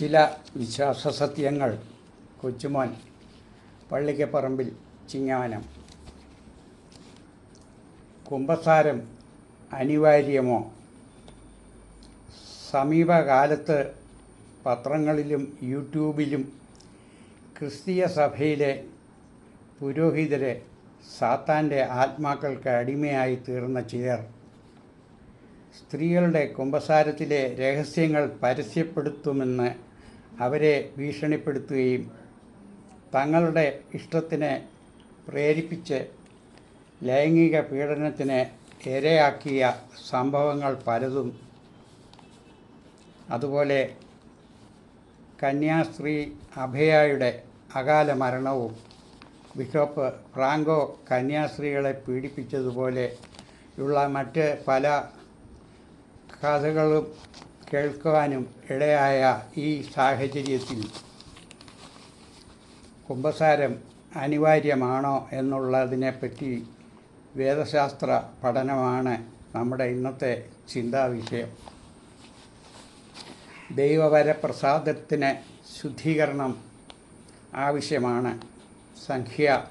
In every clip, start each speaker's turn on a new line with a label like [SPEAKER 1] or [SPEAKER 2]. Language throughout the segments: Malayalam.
[SPEAKER 1] ചില വിശ്വാസ സത്യങ്ങൾ. കൊച്ചുമോൻ പള്ളിക്കപ്പറമ്പിൽ ചിങ്ങാനം കുമ്പസാരം അനിവാര്യമോ? സമീപകാലത്ത് പത്രങ്ങളിലും യൂട്യൂബിലും ക്രിസ്തീയ സഭയിലെ പുരോഹിതരെ സാത്താന്റെ ആത്മാക്കൾക്ക് അടിമയായി തീർന്ന ചിലർ. സ്ത്രീകളുടെ കുമ്പസാരത്തിലെ രഹസ്യങ്ങൾ പരസ്യപ്പെടുത്തുമെന്ന് അവരെ ഭീഷണിപ്പെടുത്തുകയും തങ്ങളുടെ ഇഷ്ടത്തിനെ പ്രേരിപ്പിച്ച് ലൈംഗിക പീഡനത്തിന് ഇരയാക്കിയ സംഭവങ്ങൾ പലതും. അതുപോലെ കന്യാസ്ത്രീ അഭയയുടെ അകാല മരണവും ബിഷപ്പ് ഫ്രാങ്കോ കന്യാസ്ത്രീകളെ പീഡിപ്പിച്ചതുപോലെ ഉള്ള മറ്റ് പല കഥകളും കേൾക്കുവാനും ഇടയായ ഈ സാഹചര്യത്തിൽ കുംഭസാരം അനിവാര്യമാണോ എന്നുള്ളതിനെപ്പറ്റി വേദശാസ്ത്ര പഠനമാണ് നമ്മുടെ ഇന്നത്തെ ചിന്താവിഷയം. ദൈവവരപ്രസാദത്തിന് ശുദ്ധീകരണം ആവശ്യമാണ്. സംഖ്യ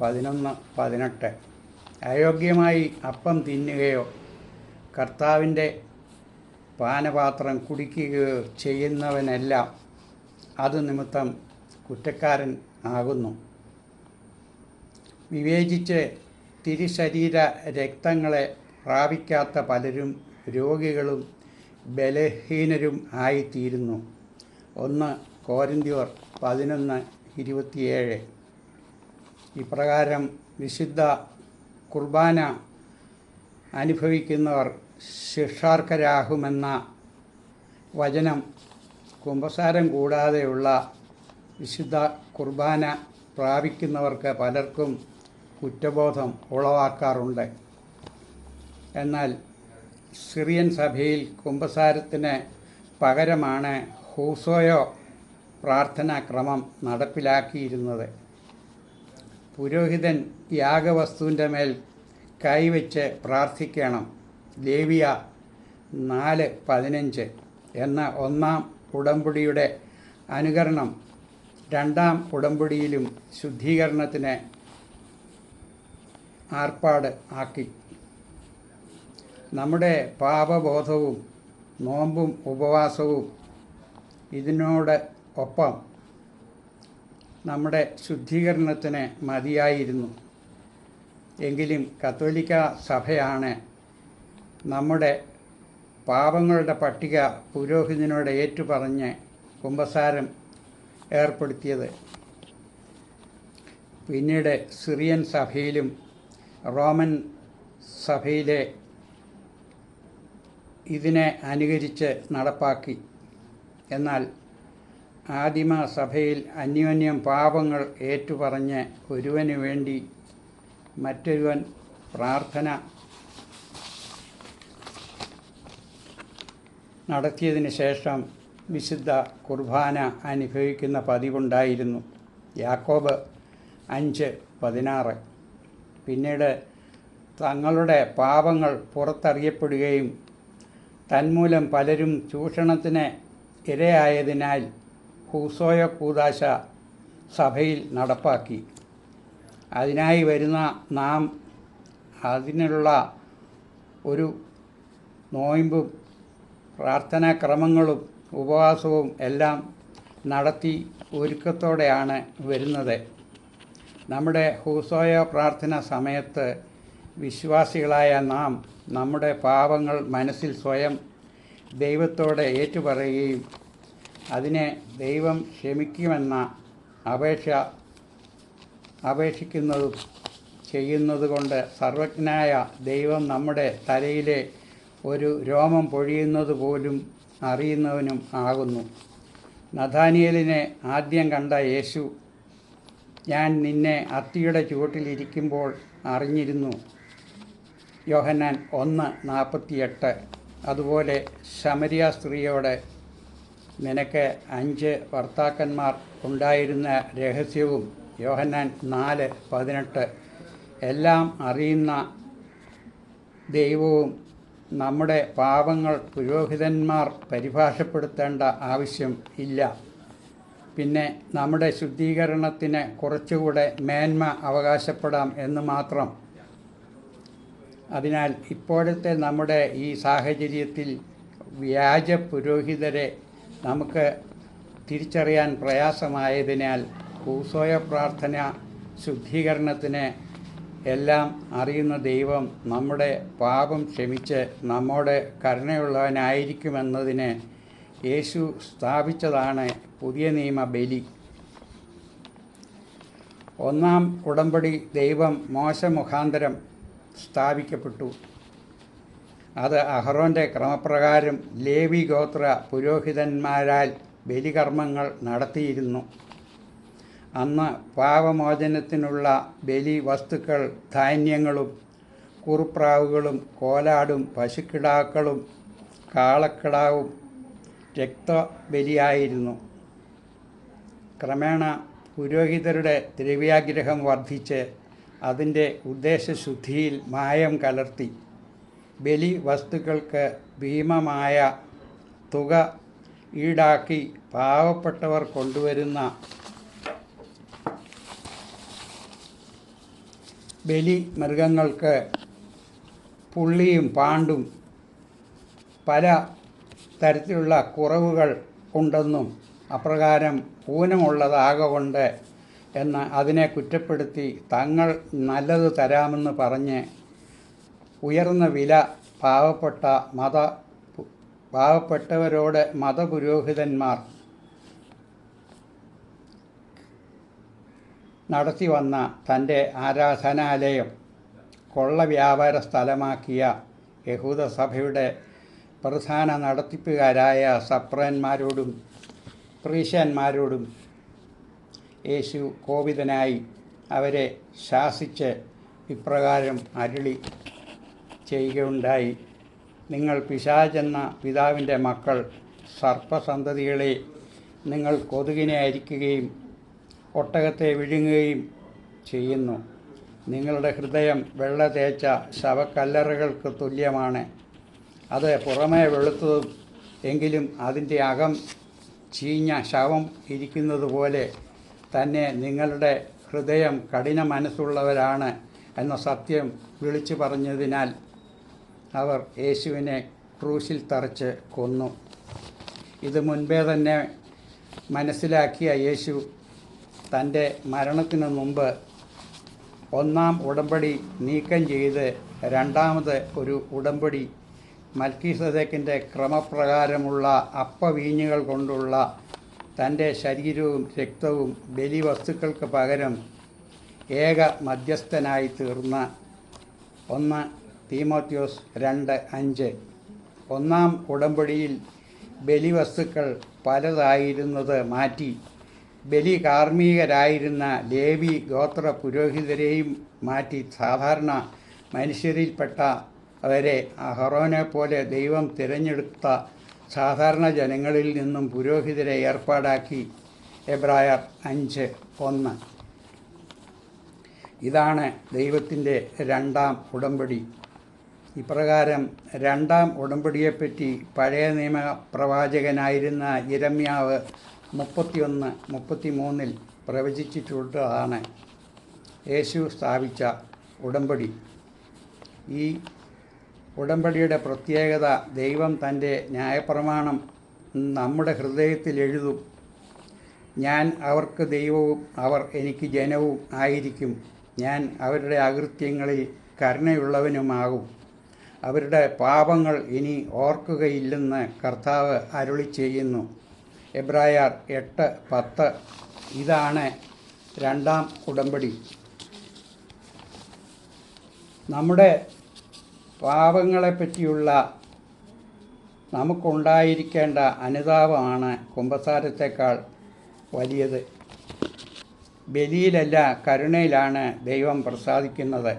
[SPEAKER 1] പതിനൊന്ന് പതിനെട്ട്. അയോഗ്യമായി അപ്പം തിന്നുകയോ കർത്താവിന്റെ പാനപാത്രം കുടിക്കുകയോ ചെയ്യുന്നവനെല്ലാം അത് നിമിത്തം കുറ്റക്കാരൻ ആകുന്നു. വിവേചിച്ച് തിരിശരീര രക്തങ്ങളെ പ്രാപിക്കാത്ത പലരും രോഗികളും ബലഹീനരും ആയിത്തീരുന്നു. ഒന്ന് കോരിന്തിയോർ പതിനൊന്ന് ഇരുപത്തിയേഴ്. ഇപ്രകാരം വിശുദ്ധ കുർബാന അനുഭവിക്കുന്നവർ ശിക്ഷാർഹരാകുമെന്ന വചനം കുമ്പസാരം കൂടാതെയുള്ള വിശുദ്ധ കുർബാന പ്രാപിക്കുന്നവർക്ക് പലർക്കും കുറ്റബോധം ഉളവാക്കാറുണ്ട്. എന്നാൽ സിറിയൻ സഭയിൽ കുമ്പസാരത്തിന് പകരമാണ് ഹൂസോയോ പ്രാർത്ഥനാക്രമം നടപ്പിലാക്കിയിരുന്നത്. പുരോഹിതൻ യാഗവസ്തുവിന്റെ മേൽ കൈവച്ച് പ്രാർത്ഥിക്കണം. ലേവിയ നാല് പതിനഞ്ച് എന്ന ഒന്നാം ഉടമ്പടിയുടെ അനുകരണം രണ്ടാം ഉടമ്പടിയിലും ശുദ്ധീകരണത്തിന് ആർപ്പാട് ആക്കി. നമ്മുടെ പാപബോധവും നോമ്പും ഉപവാസവും ഇതിനോട് ഒപ്പം നമ്മുടെ ശുദ്ധീകരണത്തിന് മതിയായിരുന്നു. എങ്കിലും കത്തോലിക്ക സഭയാണ് നമ്മുടെ പാപങ്ങളുടെ പട്ടിക പുരോഹിതനോട് ഏറ്റുപറഞ്ഞ് കുമ്പസാരം ഏർപ്പെടുത്തിയത്. പിന്നീട് സിറിയൻ സഭയിലും റോമൻ സഭയിലെ ഇതിനെ അനുകരിച്ച് നടപ്പാക്കി. എന്നാൽ ആദിമ സഭയിൽ അന്യോന്യം പാപങ്ങൾ ഏറ്റുപറഞ്ഞ് ഒരുവന് വേണ്ടി മറ്റൊരുവൻ പ്രാർത്ഥന നടത്തിയതിന് ശേഷം വിശുദ്ധ കുർബാന അനുഭവിക്കുന്ന പതിവുണ്ടായിരുന്നു. യാക്കോബ് അഞ്ച് പതിനാറ്. പിന്നീട് തങ്ങളുടെ പാപങ്ങൾ പുറത്തറിയപ്പെടുകയും തന്മൂലം പലരും ചൂഷണത്തിന് ഇരയായതിനാൽ ഹൂസോയ കൂതാശ സഭയിൽ നടപ്പാക്കി. അതിനായി വരുന്ന നാം അതിനുള്ള ഒരു നോയമ്പും പ്രാർത്ഥനാക്രമങ്ങളും ഉപവാസവും എല്ലാം നടത്തി ഒരുക്കത്തോടെയാണ് വരുന്നത്. നമ്മുടെ ഹൂസോയ പ്രാർത്ഥന സമയത്ത് വിശ്വാസികളായ നാം നമ്മുടെ പാപങ്ങൾ മനസ്സിൽ സ്വയം ദൈവത്തോടെ ഏറ്റുപറയുകയും അതിനെ ദൈവം ക്ഷമിക്കുമെന്ന അപേക്ഷ അപേക്ഷിക്കുന്നതും ചെയ്യുന്നതുകൊണ്ട് സർവജ്ഞനായ ദൈവം നമ്മുടെ തലയിലെ ഒരു രോമം പൊഴിയുന്നത് പോലും അറിയുന്നവനും ആകുന്നു. നഥാനിയലിനെ ആദ്യം കണ്ട യേശു ഞാൻ നിന്നെ അത്തിയുടെ ചുവട്ടിലിരിക്കുമ്പോൾ അറിഞ്ഞിരുന്നു. യോഹന്നാൻ ഒന്ന് നാൽപ്പത്തിയെട്ട് അതുപോലെ ശമരിയ സ്ത്രീയോട് നിനക്ക് അഞ്ച് ഭർത്താക്കന്മാർ ഉണ്ടായിരുന്ന രഹസ്യവും യോഹന്നാൻ നാല് പതിനെട്ട്. എല്ലാം അറിയുന്ന ദൈവവും നമ്മുടെ പാപങ്ങൾ പുരോഹിതന്മാർ പരിഭാഷപ്പെടുത്തേണ്ട ആവശ്യം ഇല്ല. പിന്നെ നമ്മുടെ ശുദ്ധീകരണത്തിന് കുറച്ചുകൂടെ മേന്മ അവകാശപ്പെടാം എന്ന് മാത്രം. അതിനാൽ ഇപ്പോഴത്തെ നമ്മുടെ ഈ സാഹചര്യത്തിൽ വ്യാജ പുരോഹിതരെ നമുക്ക് തിരിച്ചറിയാൻ പ്രയാസമായതിനാൽ കൂസോയ പ്രാർത്ഥന ശുദ്ധീകരണത്തിന് എല്ലാം അറിയുന്ന ദൈവം നമ്മുടെ പാപം ക്ഷമിച്ച് നമ്മോട് കരുണയുള്ളവനായിരിക്കുമെന്നതിന് യേശു സ്ഥാപിച്ചതാണ് പുതിയ നിയമ ബലി. ഒന്നാം ഉടമ്പടി ദൈവം മോശ മുഖാന്തരം സ്ഥാപിക്കപ്പെട്ടു. അത് അഹ്റോന്റെ ക്രമപ്രകാരം ലേവി ഗോത്ര പുരോഹിതന്മാരാൽ ബലികർമ്മങ്ങൾ നടത്തിയിരുന്നു. അന്ന് പാപമോചനത്തിനുള്ള ബലി വസ്തുക്കൾ ധാന്യങ്ങളും കുറുപ്രാവുകളും കോലാടും പശുക്കിടാക്കളും കാളക്കിടാവും രക്തബലിയായിരുന്നു. ക്രമേണ പുരോഹിതരുടെ ദ്രവ്യാഗ്രഹം വർദ്ധിച്ച് അതിന്റെ ഉദ്ദേശശുദ്ധിയിൽ മായം കലർത്തി. ബലി വസ്തുക്കൾക്ക് ഭീമമായ തുക ഈടാക്കി പാവപ്പെട്ടവർ കൊണ്ടുവരുന്ന ബലി മൃഗങ്ങൾക്ക് പുള്ളിയും പാണ്ടും പല തരത്തിലുള്ള കുറവുകൾ ഉണ്ടെന്നും അപ്രകാരം ഊനമുള്ളതാകൊണ്ട് എന്ന് അതിനെ കുറ്റപ്പെടുത്തി തങ്ങൾ നല്ലത് തരാമെന്ന് പറഞ്ഞ് ഉയർന്ന വില പാവപ്പെട്ട മത പാവപ്പെട്ടവരോട് മതപുരോഹിതന്മാർ നടത്തി വന്ന തന്റെ ആരാധനാലയം കൊള്ള വ്യാപാര സ്ഥലമാക്കിയ യഹൂദസഭയുടെ പ്രധാന നടത്തിപ്പുകാരായ സപ്രന്മാരോടും പ്രീശന്മാരോടും യേശു കോപിതനായി അവരെ ശാസിച്ച് ഇപ്രകാരം അരുളി ചെയ്യുകയുണ്ടായി. നിങ്ങൾ പിശാചെന്ന പിതാവിന്റെ മക്കൾ സർപ്പസന്തതികളെ നിങ്ങൾ കൊതുകിനെ അരിക്കുകയും ഒട്ടകത്തെ വിഴുങ്ങുകയും ചെയ്യുന്നു. നിങ്ങളുടെ ഹൃദയം വെള്ള തേച്ച ശവക്കല്ലറുകൾക്ക് തുല്യമാണ്. അത് പുറമേ വെളുത്തതും എങ്കിലും അതിന്റെ അകം ചീഞ്ഞ ശവം ഇരിക്കുന്നത് പോലെ തന്നെ നിങ്ങളുടെ ഹൃദയം കഠിന മനസ്സുള്ളവരാണ് എന്ന സത്യം വിളിച്ചു പറഞ്ഞതിനാൽ അവർ യേശുവിനെ ക്രൂശിൽ തറച്ച് കൊന്നു. ഇത് മുൻപേ തന്നെ മനസ്സിലാക്കിയ യേശു തന്റെ മരണത്തിനു മുമ്പ് ഒന്നാം ഉടമ്പടി നീക്കം ചെയ്ത് രണ്ടാമത് ഒരു ഉടമ്പടി. മൽക്കീസദേക്കിന്റെ ക്രമപ്രകാരമുള്ള അപ്പവീഞ്ഞുകൾ കൊണ്ടുള്ള തന്റെ ശരീരവും രക്തവും ബലിവസ്തുക്കൾക്ക് പകരം ഏക മധ്യസ്ഥനായി തീർന്ന ഒന്ന് തീമോത്യോസ് രണ്ട് അഞ്ച്. ഒന്നാം ഉടമ്പടിയിൽ ബലിവസ്തുക്കൾ പലതായിരുന്നത് മാറ്റി. ബലി കാർമ്മികരായിരുന്ന ലേവി ഗോത്ര പുരോഹിതരെയും മാറ്റി സാധാരണ മനുഷ്യരിൽപ്പെട്ട അവരെ അഹറോനെ പോലെ ദൈവം തിരഞ്ഞെടുത്ത സാധാരണ ജനങ്ങളിൽ നിന്നും പുരോഹിതരെ ഏർപ്പാടാക്കി. എബ്രായർ അഞ്ച് ഒന്ന്. ഇതാണ് ദൈവത്തിന്റെ രണ്ടാം ഉടമ്പടി. ഇപ്രകാരം രണ്ടാം ഉടമ്പടിയെപ്പറ്റി പഴയ നിയമ പ്രവാചകനായിരുന്ന ഇരമ്യാവ് മുപ്പത്തിയൊന്ന് മുപ്പത്തിമൂന്നിൽ പ്രവചിച്ചിട്ടുള്ളതാണ്. യേശു സ്ഥാപിച്ച ഉടമ്പടി. ഈ ഉടമ്പടിയുടെ പ്രത്യേകത ദൈവം തന്റെ ന്യായപ്രമാണം നമ്മുടെ ഹൃദയത്തിൽ എഴുതും. ഞാൻ അവർക്ക് ദൈവവും അവർ എനിക്ക് ജനവും ആയിരിക്കും. ഞാൻ അവരുടെ അകൃത്യങ്ങളിൽ കരുണയുള്ളവനുമാകും. അവരുടെ പാപങ്ങൾ ഇനി ഓർക്കുകയില്ലെന്ന് കർത്താവ് അരുളി ചെയ്യുന്നു എബ്രായർ എട്ട് പത്ത്. ഇതാണ് രണ്ടാം ഉടമ്പടി. നമ്മുടെ പാപങ്ങളെപ്പറ്റിയുള്ള നമുക്കുണ്ടായിരിക്കേണ്ട അനുതാപമാണ് കുമ്പസാരത്തേക്കാൾ വലിയത്. ബലിയിലല്ല കരുണയിലാണ് ദൈവം പ്രസാദിക്കുന്നത്.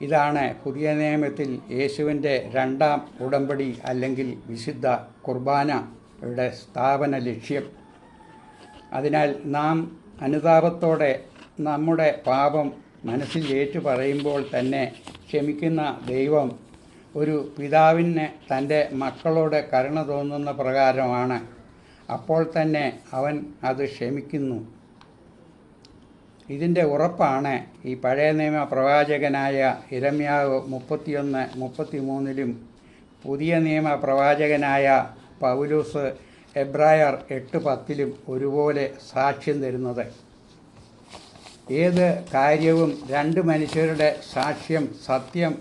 [SPEAKER 1] ഇതാണ് പുതിയ നിയമത്തിൽ യേശുവിന്റെ രണ്ടാം ഉടമ്പടി അല്ലെങ്കിൽ വിശുദ്ധ കുർബാനയുടെ സ്ഥാപന ലക്ഷ്യം. അതിനാൽ നാം അനുതാപത്തോടെ നമ്മുടെ പാപം മനസ്സിൽ ഏറ്റു പറയുമ്പോൾ തന്നെ ക്ഷമിക്കുന്ന ദൈവം ഒരു പിതാവിന് തന്റെ മക്കളോട് കരുണ തോന്നുന്ന പ്രകാരമാണ്. അപ്പോൾ തന്നെ അവൻ അത് ക്ഷമിക്കുന്നു. ഇതിന്റെ ഉറപ്പാണ് ഈ പഴയ നിയമ പ്രവാചകനായ ഇരമ്യാവ് മുപ്പത്തിയൊന്ന് മുപ്പത്തിമൂന്നിലും പുതിയ നിയമ പ്രവാചകനായ പൗലൂസ് എബ്രായർ എട്ട് പത്തിലും ഒരുപോലെ സാക്ഷ്യം തരുന്നത്. ഏത് കാര്യവും രണ്ട് മനുഷ്യരുടെ സാക്ഷ്യം സത്യം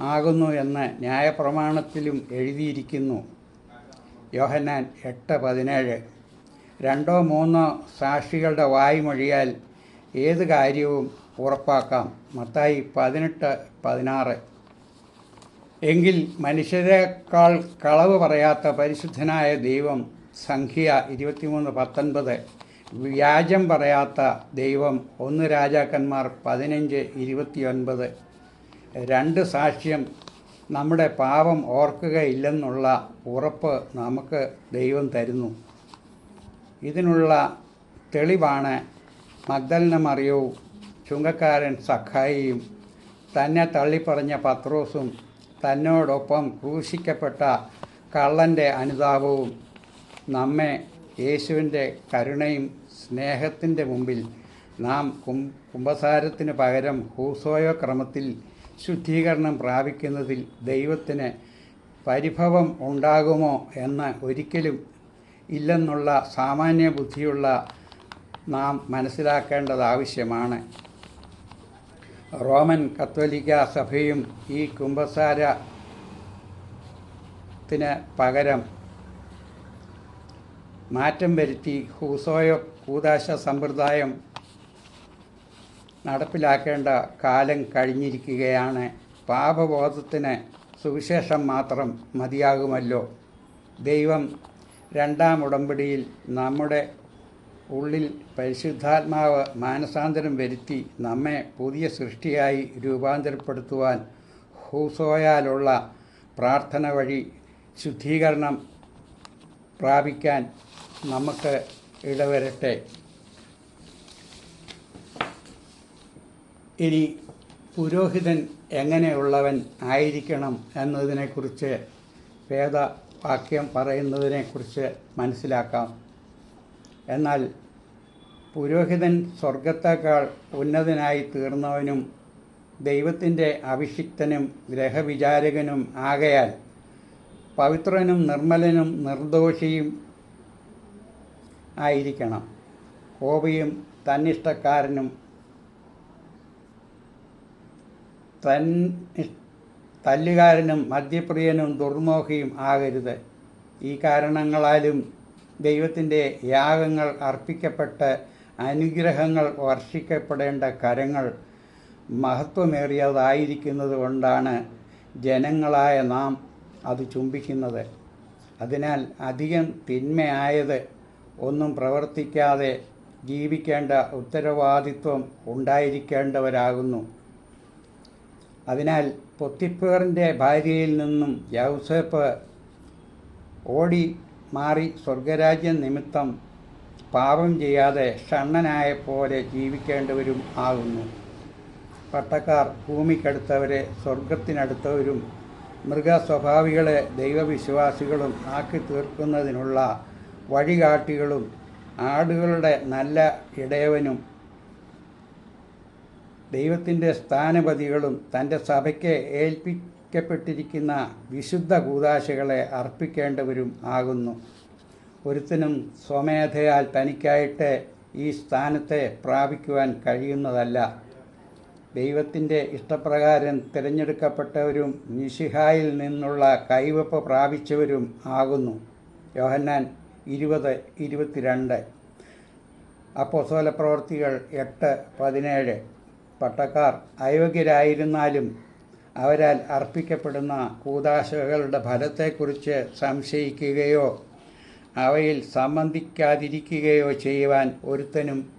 [SPEAKER 1] ആകുന്നു എന്ന് ന്യായപ്രമാണത്തിലും എഴുതിയിരിക്കുന്നു. യോഹന്നാൻ എട്ട് പതിനേഴ്. രണ്ടോ മൂന്നോ സാക്ഷികളുടെ വായ്മൊഴിയാൽ ഏത് കാര്യവും ഉറപ്പാക്കാം. മത്തായി പതിനെട്ട് പതിനാറ്. എങ്കിൽ മനുഷ്യരെക്കാൾ കളവ് പറയാത്ത പരിശുദ്ധനായ ദൈവം സംഖ്യ ഇരുപത്തിമൂന്ന് പത്തൊൻപത് വ്യാജം പറയാത്ത ദൈവം ഒന്ന് രാജാക്കന്മാർ പതിനഞ്ച് ഇരുപത്തിയൊൻപത്. രണ്ട് സാക്ഷ്യം നമ്മുടെ പാപം ഓർക്കുകയില്ലെന്നുള്ള ഉറപ്പ് നമുക്ക് ദൈവം തരുന്നു. ഇതിനുള്ള തെളിവാണ് മഗ്ദലിന മറിയവും ചുങ്കക്കാരൻ സഖായിയും തന്നെ തള്ളിപ്പറഞ്ഞ പത്രോസും തന്നോടൊപ്പം ക്രൂശിക്കപ്പെട്ട കള്ളന്റെ അനുതാപവും നമ്മെ യേശുവിന്റെ കരുണയും സ്നേഹത്തിന്റെ മുമ്പിൽ നാം കുംഭസാരത്തിന് പകരം ഹൂസോയോ ക്രമത്തിൽ ശുദ്ധീകരണം പ്രാപിക്കുന്നതിൽ ദൈവത്തിന് പരിഭവം ഉണ്ടാകുമോ എന്ന് ഒരിക്കലും ഇല്ലെന്നുള്ള സാമാന്യ ബുദ്ധിയുള്ള നാം മനസ്സിലാക്കേണ്ടത് ആവശ്യമാണ്. റോമൻ കത്തോലിക്ക സഭയും ഈ കുംഭസാരത്തിന് പകരം മാറ്റം വരുത്തി ഹൂസോയോ കൂതാശ സമ്പ്രദായം നടപ്പിലാക്കേണ്ട കാലം കഴിഞ്ഞിരിക്കുകയാണ്. പാപബോധത്തിന് സുവിശേഷം മാത്രം മതിയാകുമല്ലോ. ദൈവം രണ്ടാം ഉടമ്പടിയിൽ നമ്മുടെ ഉള്ളിൽ പരിശുദ്ധാത്മാവ് മാനസാന്തരം വരുത്തി നമ്മെ പുതിയ സൃഷ്ടിയായി രൂപാന്തരപ്പെടുത്തുവാൻ ഹൂസോയാലുള്ള പ്രാർത്ഥന വഴി ശുദ്ധീകരണം പ്രാപിക്കാൻ നമുക്ക് ഇടവരട്ടെ. ഇനി പുരോഹിതൻ എങ്ങനെയുള്ളവൻ ആയിരിക്കണം എന്നതിനെക്കുറിച്ച് വേദവാക്യം പറയുന്നതിനെക്കുറിച്ച് മനസ്സിലാക്കാം. എന്നാൽ പുരോഹിതൻ സ്വർഗത്തേക്കാൾ ഉന്നതനായി തീർന്നവനും ദൈവത്തിന്റെ അഭിഷിക്തനും ഗ്രഹവിചാരകനും ആകയാൽ പവിത്രനും നിർമ്മലനും നിർദോഷിയും ആയിരിക്കണം. കോപിയും തന്നിഷ്ടക്കാരനും തൻ തല്ലുകാരനും മദ്യപ്രിയനും ദുർമോഹിയും ആകരുത്. ഈ കാരണങ്ങളാലും ദൈവത്തിന്റെ യാഗങ്ങൾ അർപ്പിക്കപ്പെട്ട് അനുഗ്രഹങ്ങൾ വർഷിക്കപ്പെടേണ്ട കരങ്ങൾ മഹത്വമേറിയതായിരിക്കുന്നത് കൊണ്ടാണ് ജനങ്ങളായ നാം അത് ചുംബിക്കുന്നത്. അതിനാൽ അധികം തിന്മയായത് ഒന്നും പ്രവർത്തിക്കാതെ ജീവിക്കേണ്ട ഉത്തരവാദിത്വം ഉണ്ടായിരിക്കേണ്ടവരാകുന്നു. അതിനാൽ പൊത്തിപ്പേറിന്റെ ഭാര്യയിൽ നിന്നും യൗസേപ്പ് ഓടി മാറി സ്വർഗരാജ്യം നിമിത്തം പാപം ചെയ്യാതെ ഷണ്ണനായ പോലെ ജീവിക്കേണ്ടവരും ആകുന്നു. പട്ടക്കാർ ഭൂമിക്കടുത്തവരെ സ്വർഗത്തിനടുത്തവരും മൃഗസ്വഭാവികളെ ദൈവവിശ്വാസികളും ആക്കി തീർക്കുന്നതിനുള്ള വഴികാട്ടികളും ആടുകളുടെ നല്ല ഇടയവനും ദൈവത്തിന്റെ സ്ഥാനപതികളും തന്റെ സഭയ്ക്ക് ഏൽപ്പിക്കപ്പെട്ടിരിക്കുന്ന വിശുദ്ധ കൂതാശകളെ അർപ്പിക്കേണ്ടവരും ആകുന്നു. ഒരുത്തിനും സ്വമേധയാൽ തനിക്കായിട്ട് ഈ സ്ഥാനത്തെ പ്രാപിക്കുവാൻ കഴിയുന്നതല്ല. ദൈവത്തിന്റെ ഇഷ്ടപ്രകാരം തിരഞ്ഞെടുക്കപ്പെട്ടവരും നിഷിഹായിൽ നിന്നുള്ള കൈവപ്പ് പ്രാപിച്ചവരും ആകുന്നു. യോഹന്നാൻ ഇരുപത് ഇരുപത്തിരണ്ട്. അപ്പോസോല പ്രവർത്തികൾ എട്ട് പതിനേഴ്. പട്ടക്കാർ അയോഗ്യരായിരുന്നാലും അവരാൽ അർപ്പിക്കപ്പെടുന്ന കൂതാശകളുടെ ഫലത്തെക്കുറിച്ച് സംശയിക്കുകയോ അവയിൽ സംബന്ധിക്കാതിരിക്കുകയോ ചെയ്യുവാൻ ഒരുത്തനും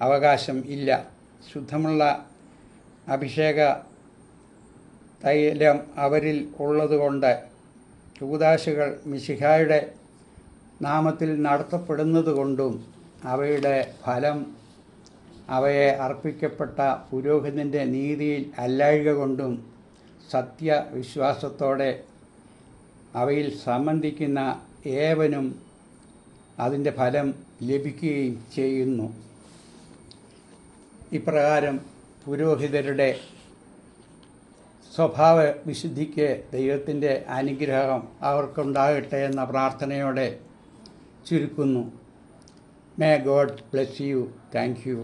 [SPEAKER 1] അവകാശം ഇല്ല. ശുദ്ധമുള്ള അഭിഷേക തൈലം അവരിൽ ഉള്ളതുകൊണ്ട് കൂതാശകൾ മിശിഹായുടെ നാമത്തിൽ നടത്തപ്പെടുന്നതുകൊണ്ടും അവയുടെ ഫലം അവയെ അർപ്പിക്കപ്പെട്ട പുരോഹിതന്റെ നീതിയിൽ അല്ലാഴ്ക കൊണ്ടും സത്യവിശ്വാസത്തോടെ അവയിൽ സംബന്ധിക്കുന്ന ഏവനും അതിന്റെ ഫലം ലഭിക്കുകയും ചെയ്യുന്നു. ഇപ്രകാരം പുരോഹിതരുടെ സ്വഭാവ വിശുദ്ധിക്ക് ദൈവത്തിന്റെ അനുഗ്രഹം അവർക്കുണ്ടാകട്ടെ എന്ന പ്രാർത്ഥനയോടെ ചുരുക്കുന്നു. May God bless you thank you